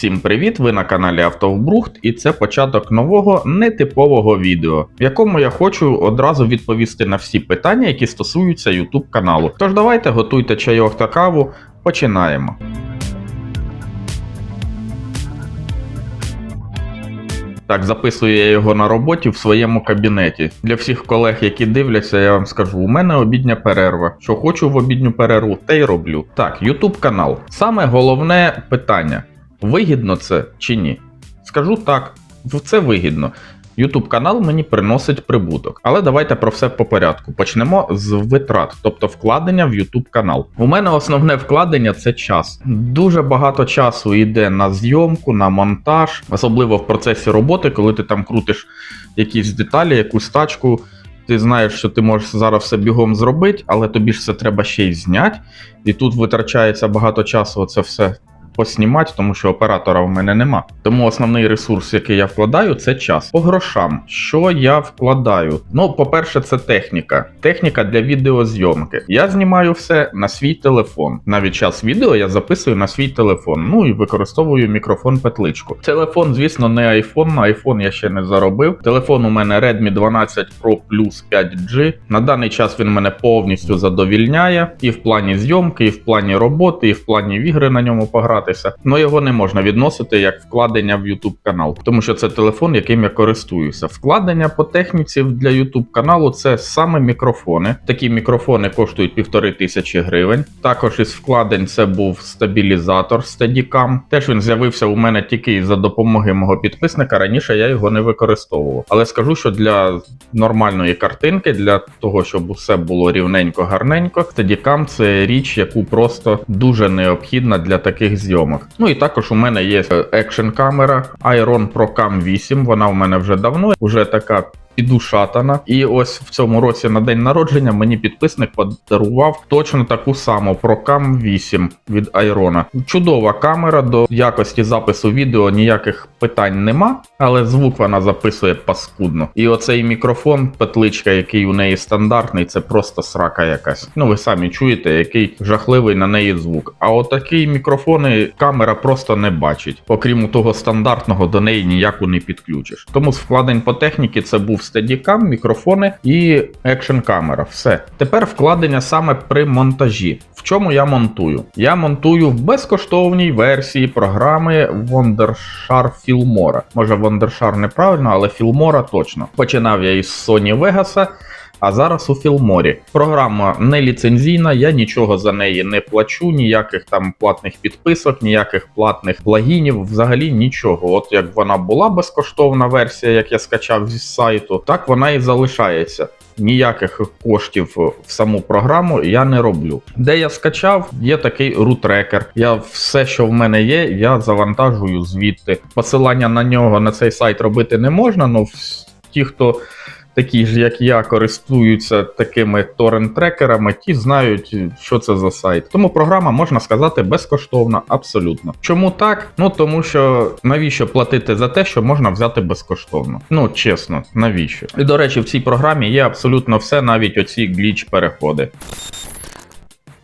Всім привіт! Ви на каналі Автовбрухт, і це початок нового нетипового відео, в якому я хочу одразу відповісти на всі питання, які стосуються YouTube каналу. Тож давайте готуйте чайок та каву, починаємо. Так, записую я його на роботі в своєму кабінеті. Для всіх колег, які дивляться, я вам скажу: у мене обідня перерва. Що хочу в обідню перерву, те й роблю. Так, YouTube канал. Саме головне питання: вигідно це чи ні? Скажу так, це вигідно. YouTube канал мені приносить прибуток. Але давайте про все по порядку. Почнемо з витрат, тобто вкладення в YouTube канал. У мене основне вкладення це час. Дуже багато часу йде на зйомку, на монтаж, особливо в процесі роботи, коли ти там крутиш якісь деталі, якусь тачку. Ти знаєш, що ти можеш зараз все бігом зробити, але тобі ж це треба ще й зняти. І тут витрачається багато часу це все поснімати, тому що оператора в мене нема. Тому основний ресурс, який я вкладаю, це час. По грошам, що я вкладаю? Ну, по-перше, це техніка. Техніка для відеозйомки. Я знімаю все на свій телефон. Навіть час відео я записую на свій телефон. Ну і використовую мікрофон петличку. Телефон, звісно, не iPhone. На iPhone я ще не заробив. Телефон у мене Redmi 12 Pro Plus 5G. На даний час він мене повністю задовільняє і в плані зйомки, і в плані роботи, і в плані в ігри на ньому погратися. Но його не можна відносити як вкладення в YouTube канал, тому що це телефон, яким я користуюся. Вкладення по техніці для YouTube каналу це саме мікрофони. Такі мікрофони коштують півтори тисячі гривень. Також із вкладень це був стабілізатор Steadicam. Теж він з'явився у мене тільки за допомоги мого підписника. Раніше я його не використовував. Але скажу, що для нормальної картинки, для того, щоб усе було рівненько, гарненько, Steadicam це річ, яку просто дуже необхідна для таких зйомок. Ну і також у мене є екшн камера Iron Pro Cam 8. Вона у мене вже давно, вже така. Підушатана, і ось в цьому році на день народження мені підписник подарував точно таку саму Procam 8 від Айрона. Чудова камера до якості запису відео ніяких питань нема, але звук вона записує паскудно. І оцей мікрофон, петличка, який у неї стандартний, це просто срака якась. Ну ви самі чуєте, який жахливий на неї звук. А отакі мікрофони камера просто не бачить. Окрім того стандартного, до неї ніяку не підключиш. Тому з вкладень по техніці це був Steadicam, мікрофони і екшн камера. Все. Тепер вкладення саме при монтажі. В чому я монтую? Я монтую в безкоштовній версії програми Wondershare Filmora. Може, Wondershare неправильно, але Filmora точно. Починав я із Sony Vegas. А зараз у Філморі. Програма не ліцензійна, я нічого за неї не плачу, ніяких там платних підписок, ніяких платних плагінів, взагалі нічого. От як вона була безкоштовна версія, як я скачав зі сайту, так вона і залишається. Ніяких коштів в саму програму я не роблю. Де я скачав, є такий рутрекер. Я все, що в мене є, я завантажую звідти. Посилання на нього на цей сайт робити не можна, але ті, хто такі ж, як я, користуються такими торрент-трекерами, ті знають, що це за сайт. Тому програма, можна сказати, безкоштовна, абсолютно. Чому так? Ну тому що навіщо платити за те, що можна взяти безкоштовно? Ну чесно, навіщо? І до речі, в цій програмі є абсолютно все, навіть оці гліч-переходи.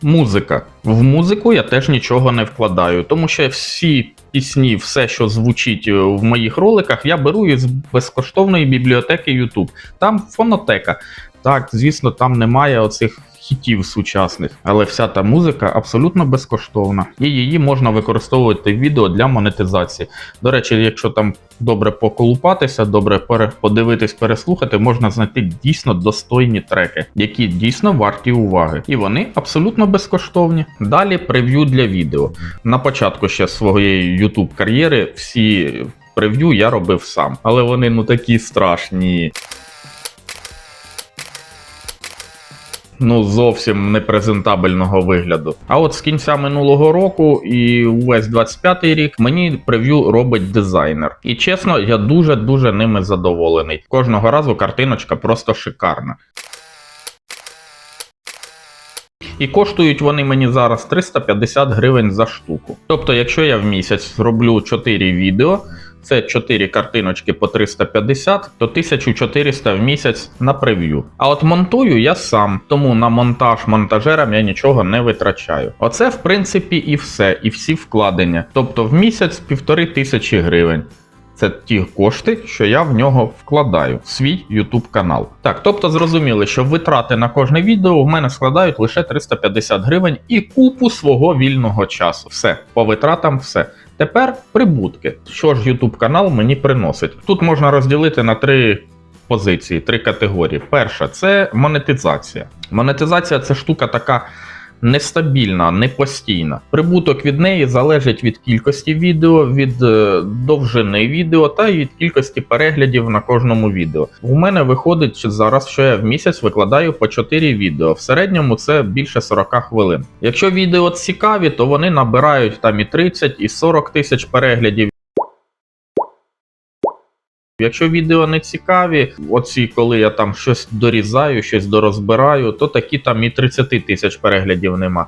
Музика. В музику я теж нічого не вкладаю, тому що всі пісні, все, що звучить е, в моїх роликах, я беру із безкоштовної бібліотеки YouTube. Там фонотека. Так, звісно, там немає оцих хітів сучасних, але вся та музика абсолютно безкоштовна, і її можна використовувати в відео для монетизації. До речі, якщо там добре поколупатися, добре подивитись, переслухати, можна знайти дійсно достойні треки, які дійсно варті уваги. І вони абсолютно безкоштовні. Далі прев'ю для відео. На початку ще своєї YouTube кар'єри всі прев'ю я робив сам, але вони ну такі страшні. Ну, зовсім непрезентабельного вигляду. А от з кінця минулого року і увесь 25-й рік мені прев'ю робить дизайнер. І чесно, я дуже-дуже ними задоволений. Кожного разу картиночка просто шикарна. І коштують вони мені зараз 350 гривень за штуку. Тобто, якщо я в місяць зроблю 4 відео, це 4 картиночки по 350, то 1400 в місяць на прев'ю. А от монтую я сам, тому на монтаж монтажерам я нічого не витрачаю. Оце, в принципі, і все, і всі вкладення. Тобто в місяць півтори тисячі гривень. Це ті кошти, що я в нього вкладаю в свій YouTube канал. Так, тобто зрозуміли, що витрати на кожне відео в мене складають лише 350 гривень і купу свого вільного часу. Все, по витратам все. Тепер прибутки. Що ж YouTube канал мені приносить? Тут можна розділити на три позиції, три категорії. Перша це монетизація. Монетизація це штука така нестабільна, непостійна. Прибуток від неї залежить від кількості відео, від е, довжини відео та від кількості переглядів на кожному відео. У мене виходить зараз, що я в місяць викладаю по 4 відео. В середньому це більше 40 хвилин. Якщо відео цікаві, то вони набирають там і 30, і 40 тисяч переглядів. Якщо відео не цікаві, оці, коли я там щось дорізаю, щось дорозбираю, то такі там і 30 тисяч переглядів нема.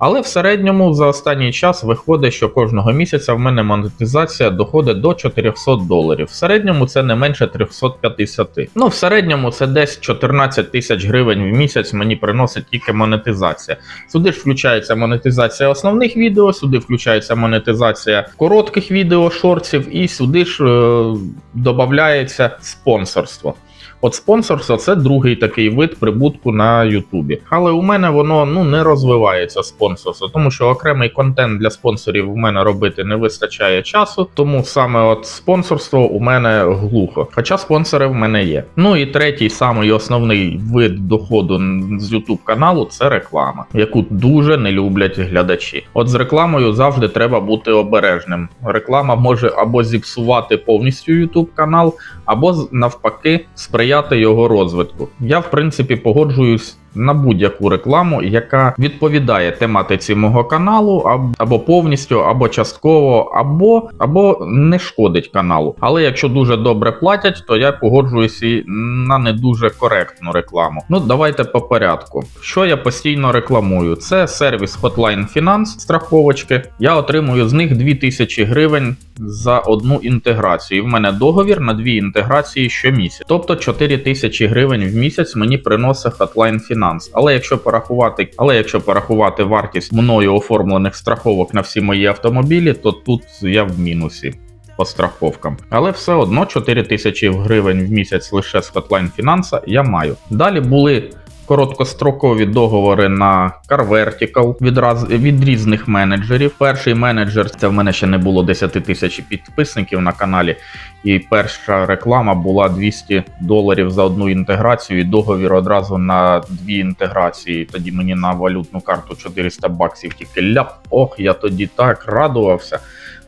Але в середньому за останній час виходить, що кожного місяця в мене монетизація доходить до 400 доларів. В середньому це не менше 350. Ну, в середньому це десь 14 тисяч гривень в місяць мені приносить тільки монетизація. Сюди ж включається монетизація основних відео, сюди включається монетизація коротких відео, шортів, і сюди ж е, додається спонсорство. От спонсорство це другий такий вид прибутку на Ютубі. Але у мене воно ну не розвивається спонсорство, тому що окремий контент для спонсорів у мене робити не вистачає часу. Тому саме от спонсорство у мене глухо. Хоча спонсори в мене є. Ну і третій, самий основний вид доходу з Ютуб каналу це реклама, яку дуже не люблять глядачі. От з рекламою завжди треба бути обережним. Реклама може або зіпсувати повністю Ютуб канал, або навпаки сприяти його розвитку. Я в принципі погоджуюсь на будь-яку рекламу, яка відповідає тематиці мого каналу, або повністю, або частково, або, або не шкодить каналу. Але якщо дуже добре платять, то я погоджуюсь і на не дуже коректну рекламу. Ну давайте по порядку. Що я постійно рекламую? Це сервіс Hotline Finance страховочки. Я отримую з них 2000 гривень за одну інтеграцію. І в мене договір на дві інтеграції щомісяця. Тобто 4000 гривень в місяць мені приносить Hotline Finance. Але якщо порахувати, але якщо порахувати вартість мною оформлених страховок на всі мої автомобілі, то тут я в мінусі. По страховкам, але все одно 4 тисячі гривень в місяць лише з Hotline Finance я маю. Далі були короткострокові договори на Car Vertical від, раз, від різних менеджерів. Перший менеджер це в мене ще не було 10 тисяч підписників на каналі, і перша реклама була 200 доларів за одну інтеграцію, і договір одразу на дві інтеграції. Тоді мені на валютну карту 400 баксів тільки ляп. Ох, я тоді так радувався.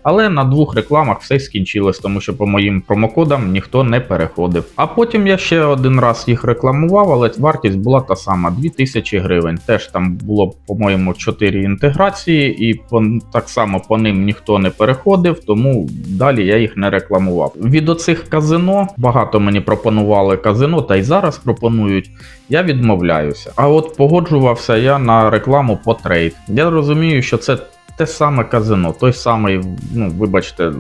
Але на двох рекламах все скінчилось, тому що по моїм промокодам ніхто не переходив. А потім я ще один раз їх рекламував, але вартість була та сама 2000 гривень. Теж там було, по-моєму, 4 інтеграції, і по, так само по ним ніхто не переходив, тому далі я їх не рекламував. Від оцих казино багато мені пропонували казино, та й зараз пропонують. Я відмовляюся. А от погоджувався я на рекламу по трейд. Я розумію, що це те саме казино, той самий, ну, вибачте,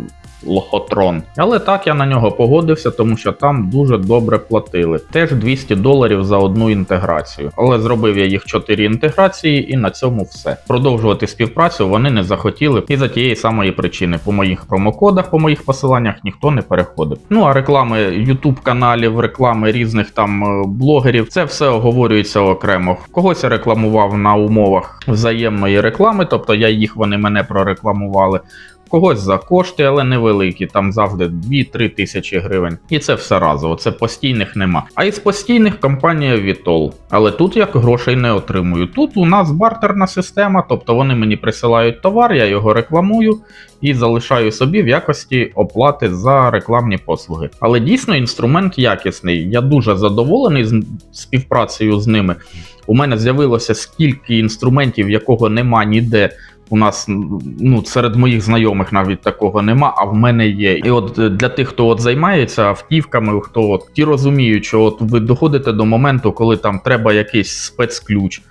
лохотрон. Але так я на нього погодився, тому що там дуже добре платили. Теж 200 доларів за одну інтеграцію. Але зробив я їх 4 інтеграції, і на цьому все. Продовжувати співпрацю вони не захотіли, і за тієї самої причини. По моїх промокодах, по моїх посиланнях ніхто не переходив. Ну а реклами YouTube каналів, реклами різних там е, блогерів, це все оговорюється окремо. Когось я рекламував на умовах взаємної реклами, тобто я їх, вони мене прорекламували. Когось за кошти, але невеликі, там завжди 2-3 тисячі гривень. І це все разово, це постійних нема. А із постійних компанія Vitol. Але тут я грошей не отримую. Тут у нас бартерна система, тобто вони мені присилають товар, я його рекламую і залишаю собі в якості оплати за рекламні послуги. Але дійсно інструмент якісний. Я дуже задоволений з співпрацею з ними. У мене з'явилося скільки інструментів, якого нема ніде. У нас ну серед моїх знайомих навіть такого нема, а в мене є. І от е, для тих, хто от займається автівками, хто от ті розуміють, що от ви доходите до моменту, коли там треба якийсь спецключ.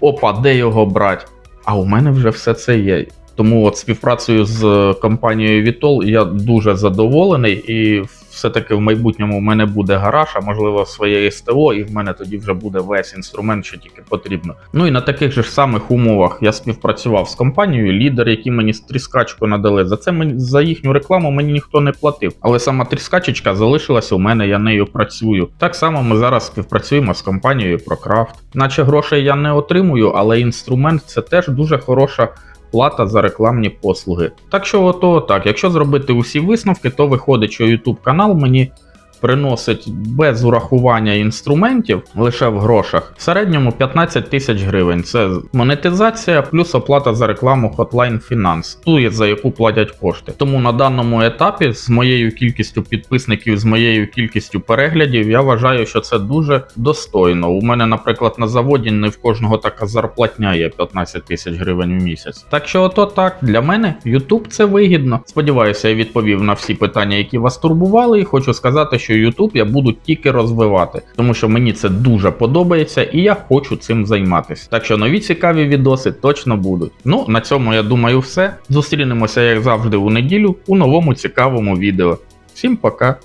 Опа, де його брати? А у мене вже все це є. Тому от співпрацею з е, компанією Vitol я дуже задоволений і все-таки в майбутньому в мене буде гараж, а можливо своє СТО, і в мене тоді вже буде весь інструмент, що тільки потрібно. Ну і на таких же ж самих умовах я співпрацював з компанією Лідер, які мені тріскачку надали. За це мені за їхню рекламу мені ніхто не платив. Але сама тріскачечка залишилась у мене, я нею працюю. Так само ми зараз співпрацюємо з компанією ProCraft. Наче грошей я не отримую, але інструмент це теж дуже хороша. Плата за рекламні послуги. Так що, ото так, якщо зробити усі висновки, то виходить, що YouTube канал мені приносить без урахування інструментів лише в грошах в середньому 15 тисяч гривень. Це монетизація плюс оплата за рекламу Hotline Finance, ту, за яку платять кошти. Тому на даному етапі з моєю кількістю підписників, з моєю кількістю переглядів, я вважаю, що це дуже достойно. У мене, наприклад, на заводі не в кожного така зарплатня є 15 тисяч гривень в місяць. Так що, ото так, для мене YouTube це вигідно. Сподіваюся, я відповів на всі питання, які вас турбували, і хочу сказати, що YouTube я буду тільки розвивати, тому що мені це дуже подобається і я хочу цим займатися. Так що нові цікаві відоси точно будуть. Ну, на цьому я думаю, все. Зустрінемося, як завжди, у неділю у новому цікавому відео. Всім пока!